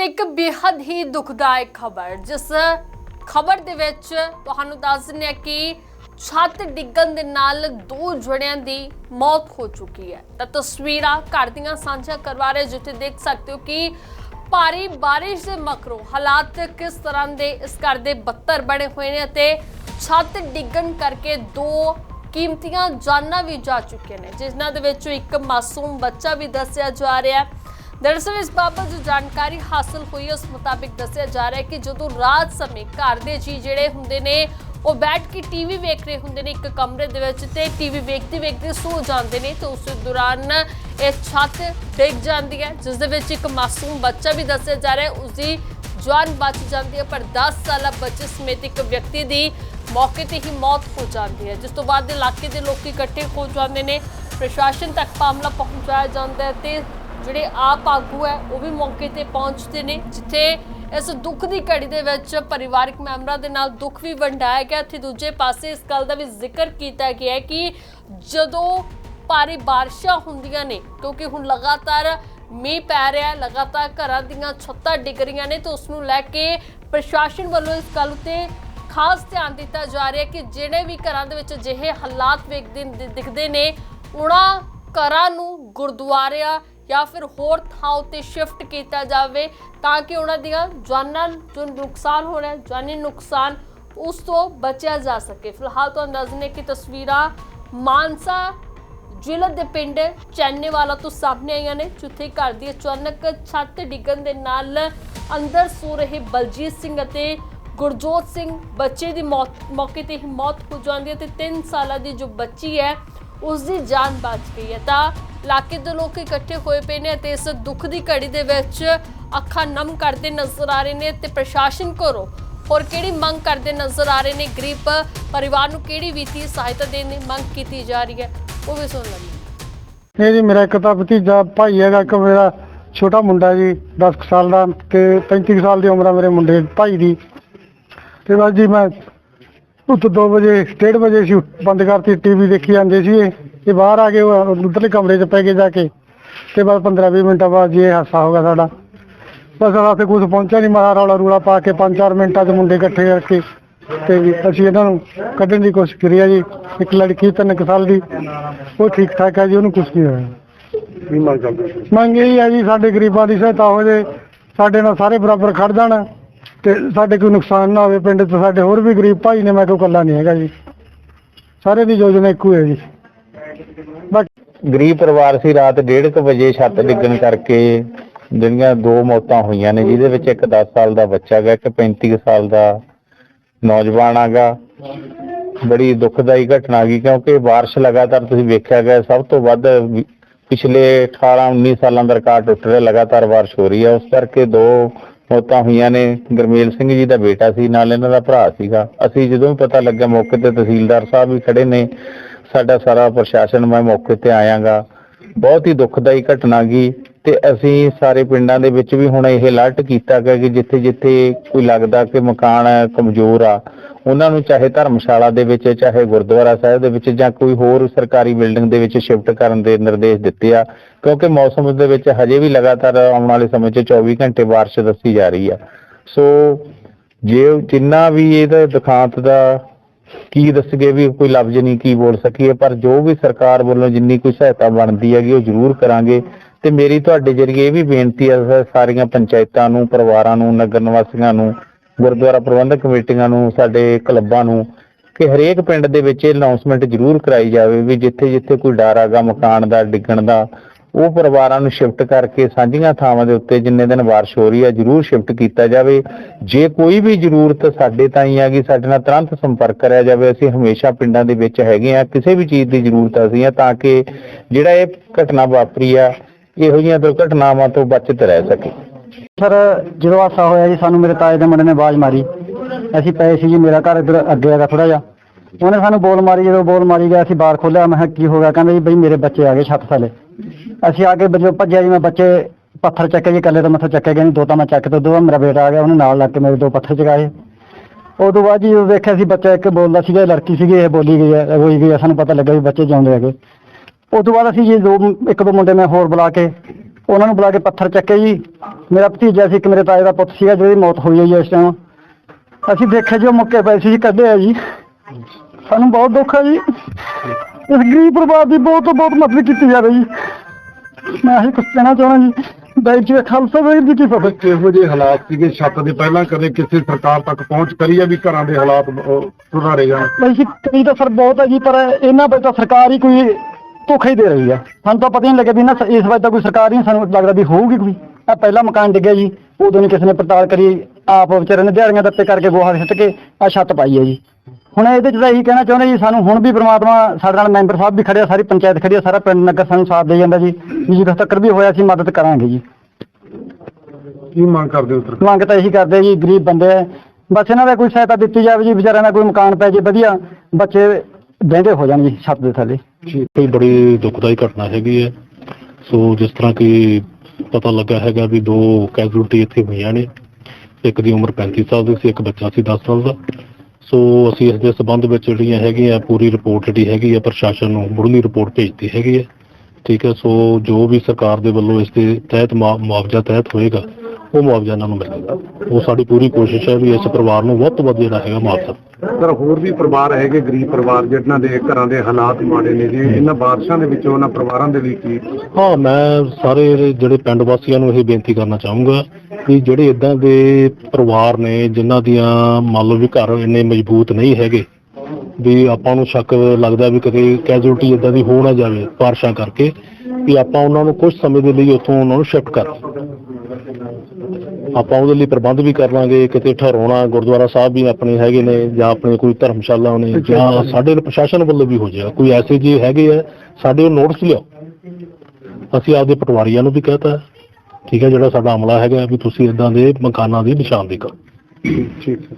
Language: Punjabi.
ਇੱਕ ਬੇहद ਹੀ ਦੁਖਦਾਇਕ ਖਬਰ, ਜਿਸ ਖਬਰ ਦੇ ਵਿੱਚ ਤੁਹਾਨੂੰ ਦੱਸ ਦਿੰਦੇ ਹਾਂ ਕਿ ਛੱਤ ਡਿੱਗਣ ਦੇ ਨਾਲ ਦੋ ਜਣਿਆਂ ਦੀ ਮੌਤ ਹੋ ਚੁੱਕੀ ਹੈ। ਤਾਂ ਤਸਵੀਰਾਂ ਘਰ ਦੀਆਂ ਸਾਂਝਾ ਕਰਵਾ ਰਹੇ ਜਿੱਥੇ ਦੇਖ ਸਕਦੇ ਹੋ ਕਿ ਭਾਰੀ ਬਾਰਿਸ਼ ਦੇ ਮਗਰੋਂ ਹਾਲਾਤ ਕਿਸ ਤਰ੍ਹਾਂ ਦੇ ਇਸ ਘਰ ਦੇ ਬੱਤਰ ਬਣੇ ਹੋਏ ਨੇ ਅਤੇ ਛੱਤ ਡਿੱਗਣ ਕਰਕੇ ਦੋ ਕੀਮਤੀਆਂ ਜਾਨਾਂ ਵੀ ਜਾ ਚੁੱਕੀਆਂ ਨੇ, ਜਿਨ੍ਹਾਂ ਦੇ ਵਿੱਚੋਂ ਇੱਕ ਮਾਸੂਮ ਬੱਚਾ ਵੀ ਦੱਸਿਆ ਜਾ ਰਿਹਾ ਹੈ। ਦਰਅਸਲ ਇਸ ਬਾਬਤ ਜੋ ਜਾਣਕਾਰੀ ਹਾਸਲ ਹੋਈ ਹੈ, ਉਸ ਮੁਤਾਬਿਕ ਦੱਸਿਆ ਜਾ ਰਿਹਾ ਹੈ ਕਿ ਜਦੋਂ ਰਾਤ ਸਮੇਂ ਘਰ ਦੇ ਜੀ ਜਿਹੜੇ ਹੁੰਦੇ ਨੇ, ਉਹ ਬੈਠ ਕੇ ਟੀਵੀ ਵੇਖ ਰਹੇ ਹੁੰਦੇ ਨੇ ਇੱਕ ਕਮਰੇ ਦੇ ਵਿੱਚ ਤੇ ਟੀਵੀ ਵੇਖਦੇ ਵੇਖਦੇ ਸੋ ਜਾਂਦੇ ਨੇ ਤੇ ਉਸ ਦੌਰਾਨ ਇਹ ਛੱਤ ਡਿੱਗ ਜਾਂਦੀ ਹੈ, ਜਿਸ ਦੇ ਵਿੱਚ ਇੱਕ ਮਾਸੂਮ ਬੱਚਾ ਵੀ ਦੱਸਿਆ ਜਾ ਰਿਹਾ ਹੈ, ਉਸ ਦੀ ਜਾਨ ਬਚ ਜਾਂਦੀ ਹੈ, ਪਰ 10 ਸਾਲਾ ਬੱਚੇ ਸਮੇਤ ਇੱਕ ਵਿਅਕਤੀ ਦੀ ਮੌਕੇ ਤੇ ਹੀ ਮੌਤ ਹੋ ਜਾਂਦੀ ਹੈ, ਜਿਸ ਤੋਂ ਬਾਅਦ ਇਲਾਕੇ ਦੇ ਲੋਕ ਇਕੱਠੇ ਹੋ ਜਾਂਦੇ ਨੇ, ਪ੍ਰਸ਼ਾਸਨ ਤੱਕ ਮਾਮਲਾ ਪਹੁੰਚਾਇਆ ਜਾਂਦਾ ਹੈ ਤੇ ਜਿਹੜੇ ਆਪ ਆਗੂ ਹੈ, ਉਹ ਵੀ ਮੌਕੇ ਤੇ ਪਹੁੰਚਦੇ ਨੇ, ਜਿੱਥੇ ਇਸ ਦੁੱਖ ਦੀ ਘੜੀ ਦੇ ਵਿੱਚ ਪਰਿਵਾਰਕ ਮੈਂਬਰਾਂ ਦੇ ਨਾਲ ਦੁੱਖ ਵੀ ਵੰਡਾਇਆ ਗਿਆ। ਤੇ ਦੂਜੇ ਪਾਸੇ ਇਸ ਗੱਲ ਦਾ ਵੀ ਜ਼ਿਕਰ ਕੀਤਾ ਗਿਆ ਹੈ ਕਿ ਜਦੋਂ ਭਾਰੀ ਬਾਰਿਸ਼ਾਂ ਹੁੰਦੀਆਂ ਨੇ, ਕਿਉਂਕਿ ਹੁਣ ਲਗਾਤਾਰ ਮੀਂਹ ਪੈ ਰਿਹਾ ਹੈ, ਲਗਾਤਾਰ ਘਰਾਂ ਦੀਆਂ ਛੱਤਾਂ ਡਿੱਗ ਰਹੀਆਂ ਨੇ, ਤੇ ਉਸ ਨੂੰ ਲੈ ਕੇ ਪ੍ਰਸ਼ਾਸਨ ਵੱਲੋਂ ਇਸ ਗੱਲ ਉੱਤੇ ਖਾਸ ਧਿਆਨ ਦਿੱਤਾ ਜਾ ਰਿਹਾ ਹੈ ਕਿ ਜਿਹੜੇ ਵੀ ਘਰਾਂ ਦੇ ਵਿੱਚ ਅਜਿਹੇ ਹਾਲਾਤ ਵੇਖਦੇ ਦਿਖਦੇ ਨੇ, ਉਹਨਾਂ ਘਰਾਂ ਨੂੰ ਗੁਰਦੁਆਰਿਆਂ ਜਾਂ ਫਿਰ ਹੋਰ ਥਾਂ ਉੱਤੇ ਸ਼ਿਫਟ ਕੀਤਾ ਜਾਵੇ ਤਾਂ ਕਿ ਉਹਨਾਂ ਦੀਆਂ ਜਾਨਾਂ ਜੋ ਨੁਕਸਾਨ ਹੋਣਾ ਜਾਨੀ ਨੁਕਸਾਨ ਉਸ ਤੋਂ ਬਚਿਆ ਜਾ ਸਕੇ। ਫਿਲਹਾਲ ਤੁਹਾਨੂੰ ਦੱਸ ਦਿੰਦੇ ਕਿ ਤਸਵੀਰਾਂ ਮਾਨਸਾ ਜ਼ਿਲ੍ਹੇ ਦੇ ਪਿੰਡ ਚੈਨੇਵਾਲਾ ਤੋਂ ਸਾਹਮਣੇ ਆਈਆਂ ਨੇ, ਜਿੱਥੇ ਘਰ ਦੀ ਅਚਾਨਕ ਛੱਤ ਡਿੱਗਣ ਦੇ ਨਾਲ ਅੰਦਰ ਸੋ ਰਹੇ ਬਲਜੀਤ ਸਿੰਘ ਅਤੇ ਗੁਰਜੋਤ ਸਿੰਘ ਬੱਚੇ ਦੀ ਮੌਤ ਮੌਕੇ ਤੇ ਹੀ ਮੌਤ ਹੋ ਜਾਂਦੀ ਹੈ ਤੇ 3 ਸਾਲਾਂ ਦੀ ਜੋ ਬੱਚੀ ਹੈ ਉਸ ਦੀ ਜਾਨ ਬਚ ਗਈ ਹੈ। ਤਾਂ ਇਲਾਕੇ ਦੇ ਲੋਕ ਇਕੱਠੇ ਹੋਏ ਪਏ ਨੇ ਤੇ ਇਸ ਦੁੱਖ ਦੀ ਘੜੀ ਦੇ ਵਿੱਚ ਅੱਖਾਂ ਨਮ ਕਰਦੇ ਨਜ਼ਰ ਆ ਰਹੇ ਨੇ ਤੇ ਪ੍ਰਸ਼ਾਸਨ ਕੋਲੋਂ ਹੋਰ ਕਿਹੜੀ ਮੰਗ ਕਰਦੇ ਨਜ਼ਰ ਆ ਰਹੇ ਨੇ? ਗਰੀਬ ਪਰਿਵਾਰ ਨੂੰ ਕਿਹੜੀ ਵਿੱਤੀ ਸਹਾਇਤਾ ਦੇਣ ਦੀ ਮੰਗ ਕੀਤੀ ਜਾ ਰਹੀ ਹੈ? ਉਹ ਵੀ ਸੁਣ ਲੈਂਦੇ ਇਹ ਜੀ ਮੇਰਾ ਇੱਕ ਤਾਂ ਭਤੀਜਾ ਭਾਈ ਹੈਗਾ ਇੱਕ ਮੇਰਾ ਛੋਟਾ ਮੁੰਡਾ ਜੀ 10 ਸਾਲ ਦਾ ਤੇ 35 ਕੁ ਸਾਲ ਦੀ ਉਮਰ ਆ ਮੇਰੇ ਮੁੰਡੇ ਭਾਈ ਦੀ। ਤੇ ਬਸ ਜੀ ਮੈਂ ਉੱਤ 2 ਵਜੇ 1:30 ਵਜੇ ਸੀ ਬੰਦ ਕਰਤੀ ਟੀਵੀ ਦੇਖੀ ਜਾਂਦੇ ਸੀ ਇਹ ਇਹ ਬਾਹਰ ਆ ਉਹ ਉਧਰਲੇ ਕਮਰੇ 'ਚ ਪੈ ਗਏ ਜਾ ਕੇ। ਤੇ ਬਸ 15-20 ਮਿੰਟਾਂ ਬਾਅਦ ਜੀ ਇਹ ਹਾਦਸਾ ਹੋ ਗਿਆ ਸਾਡਾ। ਬਸ ਰਾਤੇ ਕੁਝ ਪਹੁੰਚਿਆ ਨਹੀਂ ਮਾਰਾ ਰੌਲਾ ਰੂਲਾ ਪਾ ਕੇ 5-4 ਮਿੰਟਾਂ 'ਚ ਮੁੰਡੇ ਇਕੱਠੇ ਕਰਕੇ ਤੇ ਵੀ ਅਸੀਂ ਇਹਨਾਂ ਨੂੰ ਕੱਢਣ ਦੀ ਕੋਸ਼ਿਸ਼ ਕਰੀ ਆ ਜੀ। ਇੱਕ ਲੜਕੀ ਤਿੰਨ ਕੁ ਸਾਲ ਦੀ ਉਹ ਠੀਕ ਠਾਕ ਹੈ ਜੀ ਉਹਨੂੰ ਕੁਝ ਨਹੀਂ ਹੋਇਆ। ਕੀ ਮੰਗ ਕਰਦੇ ਮੰਗ ਇਹ ਹੈ ਜੀ ਸਾਡੇ ਗਰੀਬਾਂ ਦੀ ਸਹਾਇਤਾ ਹੋ ਜੇ ਸਾਡੇ ਨਾਲ ਸਾਰੇ ਬਰਾਬਰ ਖੜ ਜਾਣ। ਤੇ ਸਾਡੇ ਕੋਈ ਨੁਕਸਾਨ ਨਾ ਹੋਵੇ, ਪਿੰਡ 'ਚ ਸਾਡੇ ਹੋਰ ਵੀ ਗਰੀਬ ਭਾਈ ਨੇ, ਮੈਂ ਕੋਈ ਇਕੱਲਾ ਨਹੀਂ ਹੈਗਾ ਜੀ। ਸਾਰੇ ਦੀ ਯੋਜਨਾ ਇੱਕੋ ਹੈ ਜੀ। ਬਾਕੀ ਗਰੀਬ ਪਰਿਵਾਰ ਸੀ, ਰਾਤ 1:30 ਵਜੇ ਛੱਤ ਡਿੱਗਣ ਕਰਕੇ ਜਿਹੜੀਆਂ ਦੋ ਮੌਤਾਂ ਹੋਈਆਂ ਨੇ, ਜਿਹਦੇ ਵਿੱਚ ਇੱਕ 10 ਸਾਲ ਦਾ ਬੱਚਾ ਗਾ ਇੱਕ 35 ਸਾਲ ਦਾ ਨੌਜਵਾਨ ਆਗਾ ਬੜੀ ਦੁਖਦਾਈ ਘਟਨਾ ਗਈ ਕਿਉਂਕਿ ਬਾਰਿਸ਼ ਲਗਾਤਾਰ ਤੁਸੀਂ ਵੇਖਿਆ ਗਿਆ ਸਭ ਤੋਂ ਵੱਧ ਪਿਛਲੇ 18 19 ਸਾਲਾਂ ਦਾ ਰਿਕਾਰਡ ਟੁੱਟ ਰਿਹਾ, ਲਗਾਤਾਰ ਬਾਰਿਸ਼ ਹੋ ਰਹੀ ਹੈ। ਉਸ ਕਰਕੇ ਦੋ ਮੌਤਾਂ ਹੋਈਆਂ ਨੇ, ਗਰਮੇਲ ਸਿੰਘ ਜੀ ਦਾ ਬੇਟਾ ਸੀ, ਨਾਲ ਇਹਨਾਂ ਦਾ ਭਰਾ ਸੀਗਾ। ਅਸੀਂ ਜਦੋਂ ਵੀ ਪਤਾ ਲੱਗਿਆ ਮੌਕੇ ਤੇ ਤਹਿਸੀਲਦਾਰ ਸਾਹਿਬ ਵੀ ਖੜੇ ਨੇ, ਸਾਡਾ ਸਾਰਾ ਪ੍ਰਸ਼ਾਸਨ ਮੈਂ ਮੌਕੇ ਤੇ ਆਇਆਗਾ। ਬਹੁਤ ਹੀ ਦੁਖਦਾਈ ਘਟਨਾ ਗਈ। ਤੇ ਅਸੀਂ ਸਾਰੇ ਪਿੰਡਾਂ ਦੇ ਵਿੱਚ ਵੀ ਹੁਣ ਇਹ ਅਲਰਟ ਕੀਤਾ ਗਿਆ ਕਿ ਜਿੱਥੇ ਜਿੱਥੇ ਕੋਈ ਲੱਗਦਾ ਕਿ ਮਕਾਨ ਕਮਜ਼ੋਰ ਆ, ਉਹਨਾਂ ਨੂੰ ਚਾਹੇ ਧਰਮਸ਼ਾਲਾ ਦੇ ਵਿੱਚ, ਚਾਹੇ ਗੁਰਦੁਆਰਾ ਸਾਹਿਬ ਦੇ ਵਿੱਚ ਜਾਂ ਕੋਈ ਹੋਰ ਸਰਕਾਰੀ ਬਿਲਡਿੰਗ ਦੇ ਵਿੱਚ ਸ਼ਿਫਟ ਕਰਨ ਦੇ ਨਿਰਦੇਸ਼ ਦਿੱਤੇ ਆ, ਕਿਉਂਕਿ ਮੌਸਮ ਦੇ ਵਿੱਚ ਹਜੇ ਵੀ ਲਗਾਤਾਰ ਆਉਣ ਵਾਲੇ ਸਮੇਂ 'ਚ 24 ਘੰਟੇ ਬਾਰਿਸ਼ ਦੱਸੀ ਜਾ ਰਹੀ ਆ। ਸੋ ਜੇ ਜਿੰਨਾ ਵੀ ਇਹਦਾ ਦੁਖਾਂਤ ਦਾ ਕੀ ਦੱਸਗੇ ਵੀ ਕੋਈ ਲਫ਼ਜ਼ ਨਹੀਂ, ਕੀ ਬੋਲ ਸਕੀਏ, ਪਰ ਜੋ ਵੀ ਸਰਕਾਰ ਵੱਲੋਂ ਜਿੰਨੀ ਕੋਈ ਸਹਾਇਤਾ ਬਣਦੀ ਹੈਗੀ, ਉਹ ਜ਼ਰੂਰ ਕਰਾਂਗੇ। ਤੇ ਮੇਰੀ ਤੁਹਾਡੇ ਜਰੀਏ ਇਹ ਵੀ ਬੇਨਤੀ ਹੈ ਸਾ- ਸਾਰੀਆਂ ਪੰਚਾਇਤਾਂ ਨੂੰ, ਪਰਿਵਾਰਾਂ ਨੂੰ, ਨਗਰ ਨਿਵਾਸੀਆਂ ਨੂੰ, ਗੁਰਦੁਆਰਾ ਪ੍ਰਬੰਧਕ ਕਮੇਟੀਆਂ ਨੂੰ, ਸਾਡੇ ਕਲੱਬਾਂ ਨੂੰ ਕਿ ਹਰੇਕ ਪਿੰਡ ਦੇ ਵਿੱਚ ਇਹ ਅਨਾਉਂਸਮੈਂਟ ਜ਼ਰੂਰ ਕਰਾਈ ਜਾਵੇ ਵੀ ਜਿੱਥੇ ਜਿੱਥੇ ਕੋਈ ਡਰ ਆਗਾ ਮਕਾਨ ਦਾ, ਡਿੱਗਣ ਦਾ, ਉਹ ਪਰਿਵਾਰਾਂ ਨੂੰ ਸ਼ਿਫਟ ਕਰਕੇ ਸਾਂਝੀਆਂ ਥਾਵਾਂ ਦੇ ਉੱਤੇ ਜਿੰਨੇ ਦਿਨ ਬਾਰਿਸ਼ ਹੋ ਰਹੀ ਹੈ, ਜ਼ਰੂਰ ਸ਼ਿਫਟ ਕੀਤਾ ਜਾਵੇ। ਜੇ ਕੋਈ ਵੀ ਜ਼ਰੂਰਤ ਸਾਡੇ ਤਾਈਂ ਹੈਗੀ ਸਾਡੇ ਨਾਲ ਤੁਰੰਤ ਸੰਪਰਕ ਕਰਿਆ ਜਾਵੇ, ਅਸੀਂ ਹਮੇਸ਼ਾ ਪਿੰਡਾਂ ਦੇ ਵਿੱਚ ਹੈਗੇ ਆ ਕਿਸੇ ਵੀ ਚੀਜ਼ ਦੀ ਜ਼ਰੂਰਤ ਅਸੀਂ ਆ, ਤਾਂ ਕਿ ਜਿਹੜਾ ਇਹ ਘਟਨਾ ਵਾਪਰੀ ਆ ਇਹੋ ਜਿਹੀਆਂ ਦੁਰਘਟਨਾਵਾਂ ਤੋਂ ਬਚਤ ਰਹਿ ਸਕੇ। ਸਰ, ਜਦੋਂ ਹਾਦਸਾ ਹੋਇਆ ਜੀ, ਸਾਨੂੰ ਮੇਰੇ ਤਾਏ ਦੇ ਮੁੰਡੇ ਨੇ ਆਵਾਜ਼ ਮਾਰੀ। ਅਸੀਂ ਪਏ ਸੀ ਜੀ, ਮੇਰਾ ਘਰ ਇੱਧਰ ਅੱਗੇ ਹੈਗਾ ਥੋੜਾ ਜਿਹਾ। ਉਹਨੇ ਸਾਨੂੰ ਬੋਲ ਮਾਰੀ, ਜਦੋਂ ਬੋਲ ਮਾਰੀ ਗਿਆ, ਅਸੀਂ ਬਾਹਰ ਖੋਲਿਆ ਮੈਂ ਕਿਹਾ, ਕੀ ਹੋ ਗਿਆ? ਕਹਿੰਦਾ ਜੀ, ਬਈ ਮੇਰੇ ਬੱਚੇ ਆ ਗਏ ਛੱਤ ਥੱਲੇ। ਅਸੀਂ ਆ ਕੇ ਜਦੋਂ ਭੱਜਿਆ ਜੀ, ਮੈਂ ਬੱਚੇ ਪੱਥਰ ਚੱਕੇ ਜੀ, ਇਕੱਲੇ ਤਾਂ ਮੱਥਾ ਚੱਕਿਆ ਗਿਆ ਨਹੀਂ ਦੋ ਤਾਂ ਮੈਂ ਚੱਕ ਤੇ ਦੋ ਮੇਰਾ ਬੇਟਾ ਆ ਗਿਆ, ਉਹਨੇ ਨਾਲ ਲੱਗ ਕੇ ਮੇਰੇ ਦੋ ਪੱਥਰ ਚਗਾਏ ਉਹ ਤੋਂ ਬਾਅਦ ਜੀ ਜਦੋਂ ਦੇਖਿਆ ਸੀ, ਬੱਚਾ ਇੱਕ ਬੋਲਦਾ ਸੀਗਾ ਲੜਕੀ ਸੀਗੀ, ਇਹ ਬੋਲੀ ਗਈ ਹੈ ਹੋਈ ਗਈ ਹੈ, ਸਾਨੂੰ ਪਤਾ ਲੱਗਾ ਵੀ ਬੱਚੇ ਜਿਉਂਦੇ ਹੈਗੇ। ਉਹ ਤੋਂ ਬਾਅਦ ਅਸੀਂ ਜੀ ਦੋ ਇੱਕ ਦੋ ਮੁੰਡੇ ਮੈਂ ਹੋਰ ਬੁਲਾ ਕੇ ਉਹਨਾਂ ਨੂੰ ਬੁਲਾ ਕੇ ਪੱਥਰ ਚੱਕੇ ਜੀ। ਮੇਰਾ ਭਤੀਜਾ ਸੀ ਇੱਕ ਮੇਰੇ ਤਾਏ ਦਾ ਪੁੱਤ ਸੀਗਾ ਜਿਹਦੀ ਮੌਤ ਹੋਈ ਹੈ ਜੀ ਇਸ ਟਾਈਮ ਅਸੀਂ ਦੇਖਿਆ ਜੀ ਉਹ ਮੁੱਕੇ ਪਏ ਸੀ ਜੀ ਕੱਢੇ ਆ ਜੀ। ਸਾਨੂੰ ਬਹੁਤ ਦੁੱਖ ਹੈ ਜੀ। ਇਸ ਗਰੀਬ ਪਰਿਵਾਰ ਦੀ ਬਹੁਤ ਬਹੁਤ ਮਦਦ ਕੀਤੀ ਜਾਵੇ ਜੀ। ਮੈਂ ਇਹ ਕੁਝ ਕਹਿਣਾ ਚਾਹੁੰਦਾ ਜੀ ਬਾਈ ਜੀ ਖਾਲਸਾ ਵਾਹਿਗੁਰੂ ਜੀ ਕੀ ਫਤਿਹ। ਕਿਹੋ ਜਿਹੇ ਹਾਲਾਤ ਸੀਗੇ ਛੱਤ ਦੇ ਪਹਿਲਾਂ ਕਦੇ ਕਿਸੇ ਸਰਕਾਰ ਤੱਕ ਪਹੁੰਚ ਕਰੀ ਆ ਵੀ ਘਰਾਂ ਦੇ ਹਾਲਾਤ ਸੁਧਾਰੇ ਜਾਣ। ਬਾਈ ਜੀ ਕਈ ਤਾਂ ਸਰ ਬਹੁਤ ਹੈ ਜੀ ਪਰ ਇਹਨਾਂ ਵਿੱਚ ਤਾਂ ਸਰਕਾਰ ਹੀ ਕੋਈ ਧੋਖਾ ਹੀ ਦੇ ਰਹੀ ਹੈ ਸਾਨੂੰ ਤਾਂ ਪਤਾ ਹੀ ਨਹੀਂ ਲੱਗਿਆ ਵੀ ਨਾ ਇਸ ਵਾਰ ਤਾਂ ਕੋਈ ਸਰਕਾਰ ਹੀ ਨਹੀਂ ਸਾਨੂੰ ਲੱਗਦਾ ਵੀ ਹੋਊਗੀ ਕੋਈ। ਆ ਪਹਿਲਾ ਮਕਾਨ ਡਿੱਗਿਆ ਜੀ ਉਦੋਂ ਨਹੀਂ ਕਿਸੇ ਨੇ ਪੜਤਾਲ ਕਰੀ ਆਪ ਵਿਚਾਰੇ ਨੇ ਦਿਹਾੜੀਆਂ ਦੱਪੇ ਕਰਕੇ ਗੋਹਾ ਸਿੱਟ ਕੇ ਆ ਛੱਤ ਪਾਈ ਹੈ ਜੀ। ਹੁਣ ਇਹਦੇ ਚ ਤਾਂ ਇਹੀ ਕਹਿਣਾ ਚਾਹੁੰਦੇ ਜੀ ਸਾਨੂੰ ਹੁਣ ਵੀ ਪ੍ਰਮਾਤਮਾ ਸਾਡੇ ਨਾਲ ਮੈਂਬਰ ਸਾਹਿਬ ਵੀ ਖੜੇ ਆ ਸਾਰੀ ਪੰਚਾਇਤ ਖੜੀ ਆ ਸਾਰਾ ਪਿੰਡ ਨਗਰ ਸਾਨੂੰ ਸਾਥ ਦੇ ਜਾਂਦਾ ਜੀ। ਵੀ ਜਦੋਂ ਤੱਕ ਵੀ ਹੋਇਆ ਅਸੀਂ ਮਦਦ ਕਰਾਂਗੇ ਜੀ। ਕੀ ਮੰਗ ਕਰਦੇ ਹੋ ਸਰਕਾਰ ਮੰਗ ਤਾਂ ਇਹੀ ਕਰਦੇ ਜੀ ਗਰੀਬ ਬੰਦੇ ਆ। ਬਸ ਇਹਨਾਂ ਦਾ ਕੋਈ ਸਹਾਇਤਾ ਦਿੱਤੀ ਜਾਵੇ ਜੀ ਵਿਚਾਰਿਆਂ ਦਾ ਕੋਈ ਮਕਾਨ ਪੈ ਜੇ ਵਧੀਆ ਬੱਚੇ ਬਹਿੰਦੇ ਹੋ ਜਾਣ ਜੀ ਛੱਤ ਦੇ ਥੱਲੇ। ਕੋਈ ਬੜੀ ਦੁਖਦਾਈ ਘਟਨਾ ਹੈਗੀ ਹੈ। ਸੋ ਜਿਸ ਤਰ੍ਹਾਂ ਕਿ ਪਤਾ ਲੱਗਾ ਹੈਗਾ ਵੀ ਦੋ ਕੈਜੂਲਟੀ ਇੱਥੇ ਹੋਈਆਂ ਨੇ। ਇੱਕ ਦੀ ਉਮਰ 35 ਸਾਲ ਦੀ ਸੀ, ਇੱਕ ਬੱਚਾ ਸੀ 10 ਸਾਲ ਦਾ। ਸੋ ਅਸੀਂ ਇਸ ਦੇ ਸਬੰਧ ਵਿੱਚ ਜਿਹੜੀਆਂ ਹੈਗੀਆਂ, ਪੂਰੀ ਰਿਪੋਰਟ ਜਿਹੜੀ ਹੈਗੀ ਹੈ, ਪ੍ਰਸ਼ਾਸਨ ਨੂੰ ਮੁੱਢਲੀ ਰਿਪੋਰਟ ਭੇਜਦੀ ਹੈਗੀ ਹੈ। ਠੀਕ ਹੈ, ਸੋ ਜੋ ਵੀ ਸਰਕਾਰ ਦੇ ਵੱਲੋਂ ਇਸ ਦੇ ਤਹਿਤ ਮੁਆਵਜ਼ਾ ਤਹਿਤ ਹੋਏਗਾ ਉਹ ਮੁਆਵਜ਼ਾ ਇਹਨਾਂ ਨੂੰ ਮਿਲੇਗਾ। ਉਹ ਸਾਡੀ ਪੂਰੀ ਕੋਸ਼ਿਸ਼ ਹੈ ਵੀ ਇਸ ਪਰਿਵਾਰ ਨੂੰ ਵੱਧ ਤੋਂ ਵੱਧ ਜਿਹੜਾ ਹੈਗਾ ਮੁਆਵਜ਼ਾ ਸਰ ਹੋਰ ਵੀ ਪਰਿਵਾਰ ਹੈਗੇ ਗਰੀਬ ਪਰਿਵਾਰ ਜਿਨ੍ਹਾਂ ਦੇ ਘਰਾਂ ਦੇ ਹਾਲਾਤ ਮਾੜੇ ਨੇ ਜੀ ਇਹਨਾਂ ਬਾਰਿਸ਼ਾਂ ਦੇ ਵਿੱਚ ਉਹਨਾਂ ਪਰਿਵਾਰਾਂ ਦੇ ਲਈ ਕੀ? ਹਾਂ ਮੈਂ ਸਾਰੇ ਜਿਹੜੇ ਪਿੰਡ ਵਾਸੀਆਂ ਨੂੰ ਇਹ ਬੇਨਤੀ ਕਰਨਾ ਚਾਹੂੰਗਾ ਕਿ ਜਿਹੜੇ ਇਦਾਂ ਦੇ ਪਰਿਵਾਰ ਨੇ ਜਿਨ੍ਹਾਂ ਦੀਆਂ ਮੰਨ ਲਓ ਵੀ ਘਰ ਇੰਨੇ ਮਜ਼ਬੂਤ ਨਹੀਂ ਹੈਗੇ ਵੀ ਆਪਾਂ ਨੂੰ ਸ਼ੱਕ ਲੱਗਦਾ ਵੀ ਕਿਤੇ ਕੈਜੂਲਟੀ ਇਦਾਂ ਦੀ ਹੋ ਨਾ ਜਾਵੇ ਬਾਰਿਸ਼ਾਂ ਕਰਕੇ ਵੀ ਆਪਾਂ ਉਹਨਾਂ ਨੂੰ ਕੁਝ ਸਮੇਂ ਦੇ ਲਈ ਉੱਥੋਂ ਉਹਨਾਂ ਨੂੰ ਸ਼ਿਫਟ ਕਰ ਆਪਾਂ ਉਹਦੇ ਲਈ ਪ੍ਰਬੰਧ ਵੀ ਕਰ ਲਾਂਗੇ ਕਿਤੇ ਠਹਿਰਾਉਣਾ ਗੁਰਦੁਆਰਾ ਸਾਹਿਬ ਵੀ ਆਪਣੇ ਹੈਗੇ ਨੇ ਜਾਂ ਆਪਣੇ ਕੋਈ ਧਰਮਸ਼ਾਲਾ ਨੇ ਜਾਂ ਸਾਡੇ ਪ੍ਰਸ਼ਾਸਨ ਵੱਲੋਂ ਵੀ ਹੋ ਜਾਏਗਾ। ਕੋਈ ਐਸੇ ਜੇ ਹੈਗੇ ਆ ਸਾਡੇ ਉਹ ਨੋਟਿਸ ਲਿਆਓ। ਅਸੀਂ ਆਪਦੇ ਪਟਵਾਰੀਆਂ ਨੂੰ ਵੀ ਕਹਤਾ ਠੀਕ ਹੈ ਜਿਹੜਾ ਸਾਡਾ ਅਮਲਾ ਹੈਗਾ ਵੀ ਤੁਸੀਂ ਇਦਾਂ ਦੇ ਮਕਾਨਾਂ ਦੀ ਨਿਸ਼ਾਨਦੇਹੀ ਕਰੋ। ਠੀਕ ਹੈ।